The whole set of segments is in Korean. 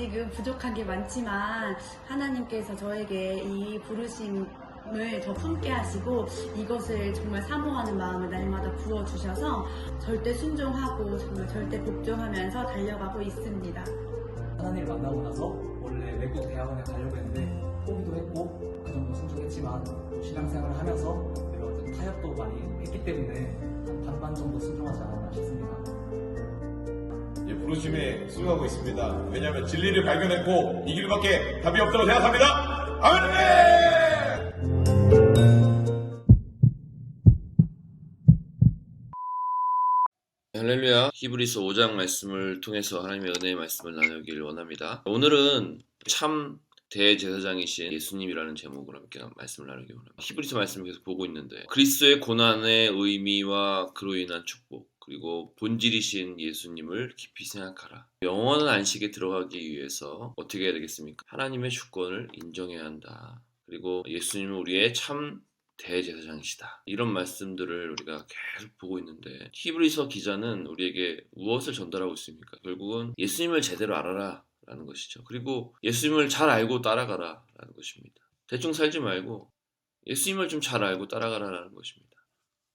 아직은 부족한 게 많지만 하나님께서 저에게 이 부르심을 더 품게 하시고 이것을 정말 사모하는 마음을 날마다 부어주셔서 절대 순종하고 정말 절대 복종하면서 달려가고 있습니다. 하나님을 만나고 나서 원래 외국 대학원에 가려고 했는데 포기도 했고 그 정도 순종했지만 또 신앙생활을 하면서 여러 어떤 타협도 많이 했기 때문에 한 반반 정도 순종하지 않았나 싶습니다. 이 부르심에 수용하고 있습니다. 왜냐하면 진리를 발견했고 이 길밖에 답이 없다고 생각합니다. 아멘! 할렐루야 히브리서 5장 말씀을 통해서 하나님의 은혜의 말씀을 나누기를 원합니다. 오늘은 참 대제사장이신 예수님이라는 제목으로 함께 말씀을 나누기 원합니다. 히브리서 말씀을 계속 보고 있는데 그리스도의 고난의 의미와 그로 인한 축복 그리고 본질이신 예수님을 깊이 생각하라. 영원한 안식에 들어가기 위해서 어떻게 해야 되겠습니까? 하나님의 주권을 인정해야 한다. 그리고 예수님은 우리의 참 대제사장이시다. 이런 말씀들을 우리가 계속 보고 있는데 히브리서 기자는 우리에게 무엇을 전달하고 있습니까? 결국은 예수님을 제대로 알아라 라는 것이죠. 그리고 예수님을 잘 알고 따라가라 라는 것입니다. 대충 살지 말고 예수님을 좀 잘 알고 따라가라라는 것입니다.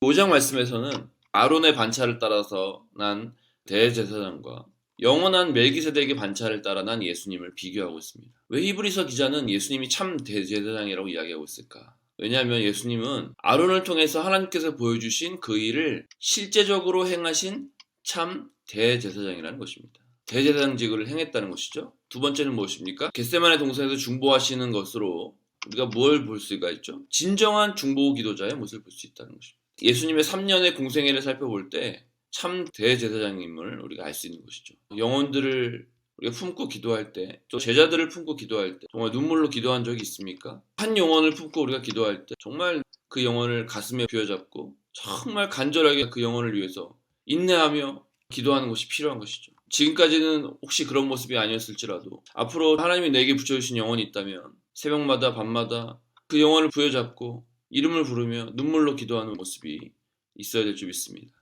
5장 말씀에서는 아론의 반차를 따라서 난 대제사장과 영원한 멜기세덱의 반차를 따라 난 예수님을 비교하고 있습니다. 왜 히브리서 기자는 예수님이 참 대제사장이라고 이야기하고 있을까? 왜냐하면 예수님은 아론을 통해서 하나님께서 보여주신 그 일을 실제적으로 행하신 참 대제사장이라는 것입니다. 대제사장직을 행했다는 것이죠. 두 번째는 무엇입니까? 겟세만의 동산에서 중보하시는 것으로 우리가 뭘 볼 수가 있죠? 진정한 중보 기도자의 모습을 볼 수 있다는 것입니다. 예수님의 3년의 공생애를 살펴볼 때 참 대제사장님을 우리가 알 수 있는 것이죠. 영혼들을 우리가 품고 기도할 때, 또 제자들을 품고 기도할 때, 정말 눈물로 기도한 적이 있습니까? 한 영혼을 품고 우리가 기도할 때, 정말 그 영혼을 가슴에 부여잡고, 정말 간절하게 그 영혼을 위해서 인내하며 기도하는 것이 필요한 것이죠. 지금까지는 혹시 그런 모습이 아니었을지라도, 앞으로 하나님이 내게 붙여주신 영혼이 있다면, 새벽마다 밤마다 그 영혼을 부여잡고, 이름을 부르며 눈물로 기도하는 모습이 있어야 될 줄 믿습니다.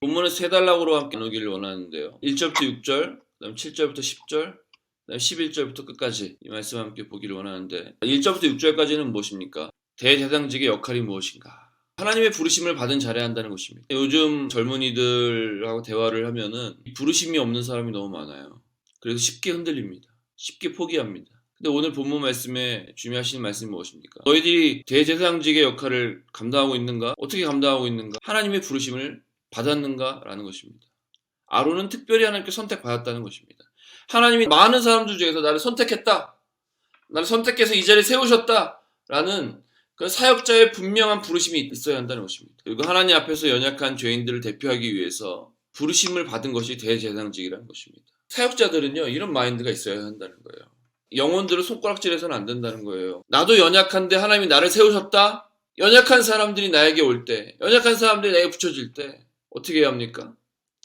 본문은 세 단락으로 함께 나누기를 원하는데요. 1절부터 6절, 그다음 7절부터 10절, 그다음 11절부터 끝까지 이 말씀 함께 보기를 원하는데 1절부터 6절까지는 무엇입니까? 대제사장직의 역할이 무엇인가? 하나님의 부르심을 받은 잘해야 한다는 것입니다. 요즘 젊은이들하고 대화를 하면은 이 부르심이 없는 사람이 너무 많아요. 그래서 쉽게 흔들립니다. 쉽게 포기합니다. 근데 오늘 본문 말씀에 중요하신 말씀이 무엇입니까? 너희들이 대제사장직의 역할을 감당하고 있는가? 어떻게 감당하고 있는가? 하나님의 부르심을 받았는가? 라는 것입니다. 아론은 특별히 하나님께 선택받았다는 것입니다. 하나님이 많은 사람들 중에서 나를 선택했다. 나를 선택해서 이 자리에 세우셨다. 라는 그 사역자의 분명한 부르심이 있어야 한다는 것입니다. 그리고 하나님 앞에서 연약한 죄인들을 대표하기 위해서 부르심을 받은 것이 대제사장직이라는 것입니다. 사역자들은요, 이런 마인드가 있어야 한다는 거예요. 영혼들을 손가락질해서는 안 된다는 거예요. 나도 연약한데 하나님이 나를 세우셨다? 연약한 사람들이 나에게 올 때, 연약한 사람들이 나에게 붙여질 때, 어떻게 해야 합니까?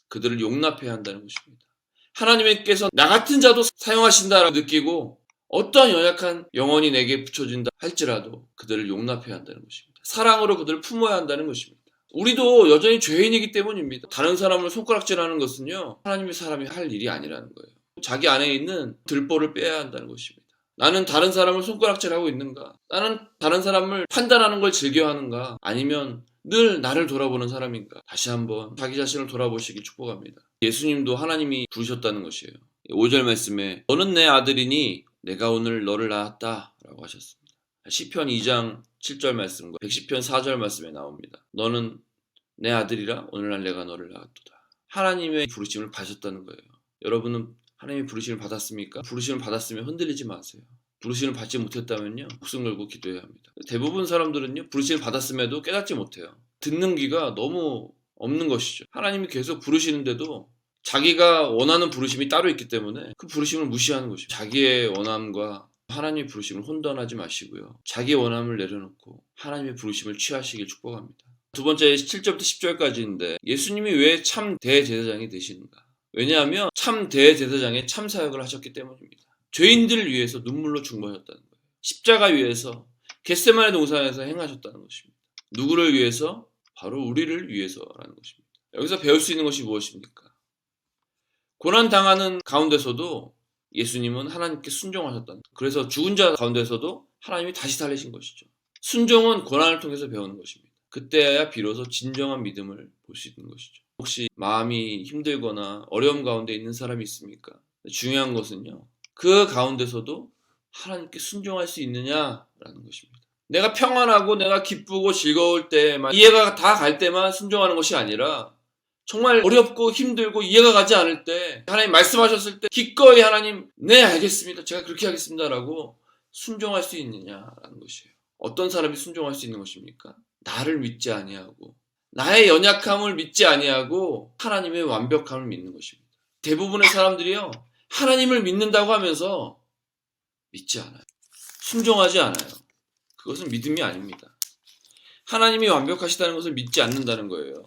그들을 용납해야 한다는 것입니다. 하나님께서 나 같은 자도 사용하신다라고 느끼고 어떠한 연약한 영혼이 내게 붙여진다 할지라도 그들을 용납해야 한다는 것입니다. 사랑으로 그들을 품어야 한다는 것입니다. 우리도 여전히 죄인이기 때문입니다. 다른 사람을 손가락질하는 것은요, 하나님의 사람이 할 일이 아니라는 거예요. 자기 안에 있는 들보를 빼야 한다는 것입니다. 나는 다른 사람을 손가락질하고 있는가? 나는 다른 사람을 판단하는 걸 즐겨하는가? 아니면 늘 나를 돌아보는 사람인가? 다시 한번 자기 자신을 돌아보시기 축복합니다. 예수님도 하나님이 부르셨다는 것이에요. 5절 말씀에 너는 내 아들이니 내가 오늘 너를 낳았다 라고 하셨습니다. 시편 2장 7절 말씀과 110편 4절 말씀에 나옵니다. 너는 내 아들이라 오늘날 내가 너를 낳았도다. 하나님의 부르심을 받으셨다는 거예요. 여러분은 하나님의 부르심을 받았습니까? 부르심을 받았으면 흔들리지 마세요. 부르심을 받지 못했다면요 목숨 걸고 기도해야 합니다. 대부분 사람들은요 부르심을 받았음에도 깨닫지 못해요. 듣는 귀가 너무 없는 것이죠. 하나님이 계속 부르시는데도 자기가 원하는 부르심이 따로 있기 때문에 그 부르심을 무시하는 것이죠. 자기의 원함과 하나님의 부르심을 혼돈하지 마시고요. 자기의 원함을 내려놓고 하나님의 부르심을 취하시길 축복합니다. 두 번째 7절부터 10절까지인데 예수님이 왜 참 대제사장이 되시는가? 왜냐하면 참 대제사장의 참 사역을 하셨기 때문입니다. 죄인들을 위해서 눈물로 중보하셨다는 거예요. 십자가 위에서 겟세마네 동산에서 행하셨다는 것입니다. 누구를 위해서? 바로 우리를 위해서라는 것입니다. 여기서 배울 수 있는 것이 무엇입니까? 고난 당하는 가운데서도 예수님은 하나님께 순종하셨다. 그래서 죽은 자 가운데서도 하나님이 다시 살리신 것이죠. 순종은 고난을 통해서 배우는 것입니다. 그때야 비로소 진정한 믿음을 볼 수 있는 것이죠. 혹시 마음이 힘들거나 어려움 가운데 있는 사람이 있습니까? 중요한 것은요. 그 가운데서도 하나님께 순종할 수 있느냐라는 것입니다. 내가 평안하고 내가 기쁘고 즐거울 때만 이해가 다 갈 때만 순종하는 것이 아니라 정말 어렵고 힘들고 이해가 가지 않을 때 하나님 말씀하셨을 때 기꺼이 하나님 네 알겠습니다. 제가 그렇게 하겠습니다라고 순종할 수 있느냐라는 것이에요. 어떤 사람이 순종할 수 있는 것입니까? 나를 믿지 아니하고 나의 연약함을 믿지 아니하고 하나님의 완벽함을 믿는 것입니다. 대부분의 사람들이요 하나님을 믿는다고 하면서 믿지 않아요. 순종하지 않아요. 그것은 믿음이 아닙니다. 하나님이 완벽하시다는 것을 믿지 않는다는 거예요.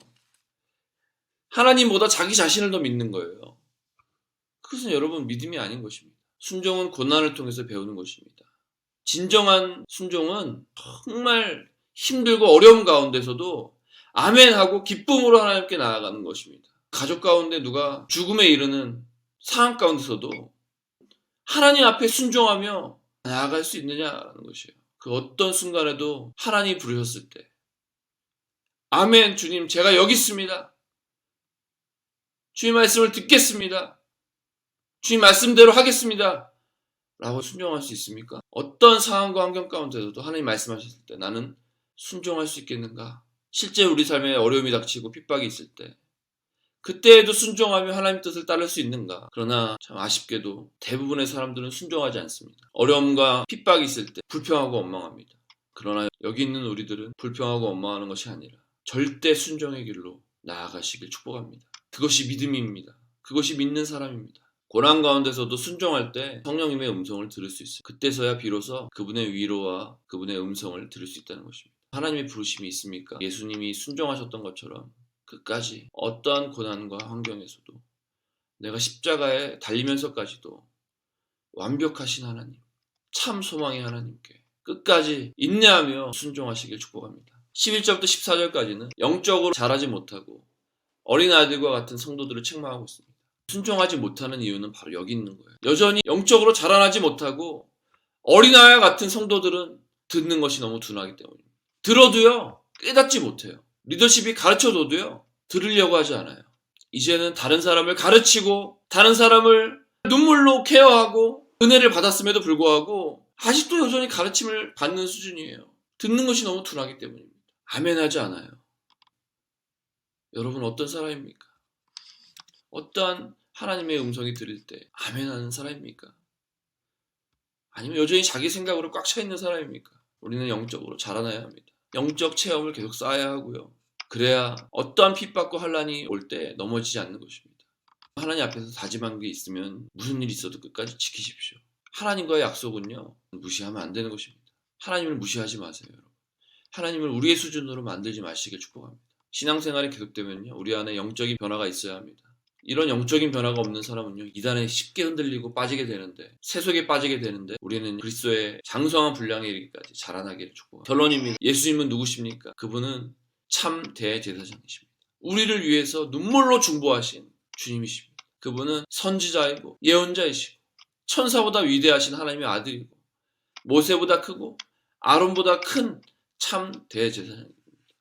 하나님보다 자기 자신을 더 믿는 거예요. 그것은 여러분 믿음이 아닌 것입니다. 순종은 고난을 통해서 배우는 것입니다. 진정한 순종은 정말 힘들고 어려움 가운데서도 아멘 하고 기쁨으로 하나님께 나아가는 것입니다. 가족 가운데 누가 죽음에 이르는 상황 가운데서도 하나님 앞에 순종하며 나아갈 수 있느냐라는 것이에요. 그 어떤 순간에도 하나님이 부르셨을 때 아멘 주님 제가 여기 있습니다. 주님 말씀을 듣겠습니다. 주님 말씀대로 하겠습니다. 라고 순종할 수 있습니까? 어떤 상황과 환경 가운데서도 하나님 말씀하셨을 때 나는 순종할 수 있겠는가? 실제 우리 삶에 어려움이 닥치고 핍박이 있을 때 그때에도 순종하며 하나님 뜻을 따를 수 있는가? 그러나 참 아쉽게도 대부분의 사람들은 순종하지 않습니다. 어려움과 핍박이 있을 때 불평하고 원망합니다. 그러나 여기 있는 우리들은 불평하고 원망하는 것이 아니라 절대 순종의 길로 나아가시길 축복합니다. 그것이 믿음입니다. 그것이 믿는 사람입니다. 고난 가운데서도 순종할 때 성령님의 음성을 들을 수 있어요. 그때서야 비로소 그분의 위로와 그분의 음성을 들을 수 있다는 것입니다. 하나님의 부르심이 있습니까? 예수님이 순종하셨던 것처럼 끝까지 어떠한 고난과 환경에서도 내가 십자가에 달리면서까지도 완벽하신 하나님, 참 소망의 하나님께 끝까지 인내하며 순종하시길 축복합니다. 11절부터 14절까지는 영적으로 자라지 못하고 어린아이들과 같은 성도들을 책망하고 있습니다. 순종하지 못하는 이유는 바로 여기 있는 거예요. 여전히 영적으로 자라나지 못하고 어린아이와 같은 성도들은 듣는 것이 너무 둔하기 때문입니다. 들어도요, 깨닫지 못해요. 리더십이 가르쳐줘도요, 들으려고 하지 않아요. 이제는 다른 사람을 가르치고, 다른 사람을 눈물로 케어하고, 은혜를 받았음에도 불구하고, 아직도 여전히 가르침을 받는 수준이에요. 듣는 것이 너무 둔하기 때문입니다. 아멘 하지 않아요. 여러분 어떤 사람입니까? 어떠한 하나님의 음성이 들릴 때 아멘 하는 사람입니까? 아니면 여전히 자기 생각으로 꽉 차 있는 사람입니까? 우리는 영적으로 자라나야 합니다. 영적 체험을 계속 쌓아야 하고요. 그래야 어떠한 핍박과 환란이 올 때 넘어지지 않는 것입니다. 하나님 앞에서 다짐한 게 있으면 무슨 일이 있어도 끝까지 지키십시오. 하나님과의 약속은요 무시하면 안 되는 것입니다. 하나님을 무시하지 마세요, 여러분. 하나님을 우리의 수준으로 만들지 마시길 축복합니다. 신앙생활이 계속되면요 우리 안에 영적인 변화가 있어야 합니다. 이런 영적인 변화가 없는 사람은요 이단에 쉽게 흔들리고 빠지게 되는데 세속에 빠지게 되는데 우리는 그리스도의 장성한 분량에 이르기까지 자라나기를 축복합니다. 결론입니다. 예수님은 누구십니까? 그분은 참 대제사장이십니다. 우리를 위해서 눈물로 중보하신 주님이십니다. 그분은 선지자이고 예언자이시고 천사보다 위대하신 하나님의 아들이고 모세보다 크고 아론보다 큰 참 대제사장입니다.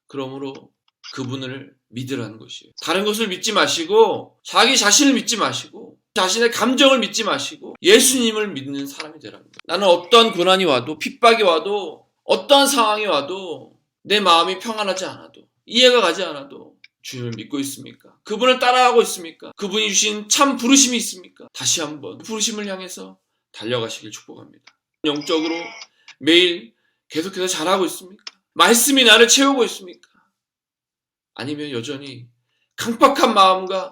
그러므로 그분을 믿으라는 것이에요. 다른 것을 믿지 마시고 자기 자신을 믿지 마시고 자신의 감정을 믿지 마시고 예수님을 믿는 사람이 되랍니다. 나는 어떠한 고난이 와도 핍박이 와도 어떠한 상황이 와도 내 마음이 평안하지 않아도 이해가 가지 않아도 주님을 믿고 있습니까? 그분을 따라가고 있습니까? 그분이 주신 참 부르심이 있습니까? 다시 한번 부르심을 향해서 달려가시길 축복합니다. 영적으로 매일 계속해서 잘하고 있습니까? 말씀이 나를 채우고 있습니까? 아니면 여전히 강박한 마음과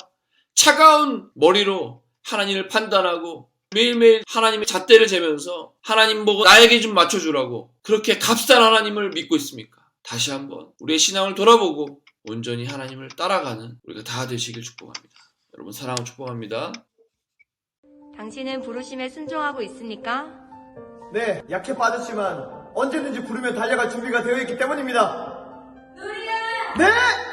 차가운 머리로 하나님을 판단하고 매일매일 하나님의 잣대를 재면서 하나님 보고 나에게 좀 맞춰주라고 그렇게 값싼 하나님을 믿고 있습니까? 다시 한번 우리의 신앙을 돌아보고 온전히 하나님을 따라가는 우리가 다 되시길 축복합니다. 여러분 사랑을 축복합니다. 당신은 부르심에 순종하고 있습니까? 네, 약해 빠졌지만 언제든지 부르면 달려갈 준비가 되어 있기 때문입니다. 네!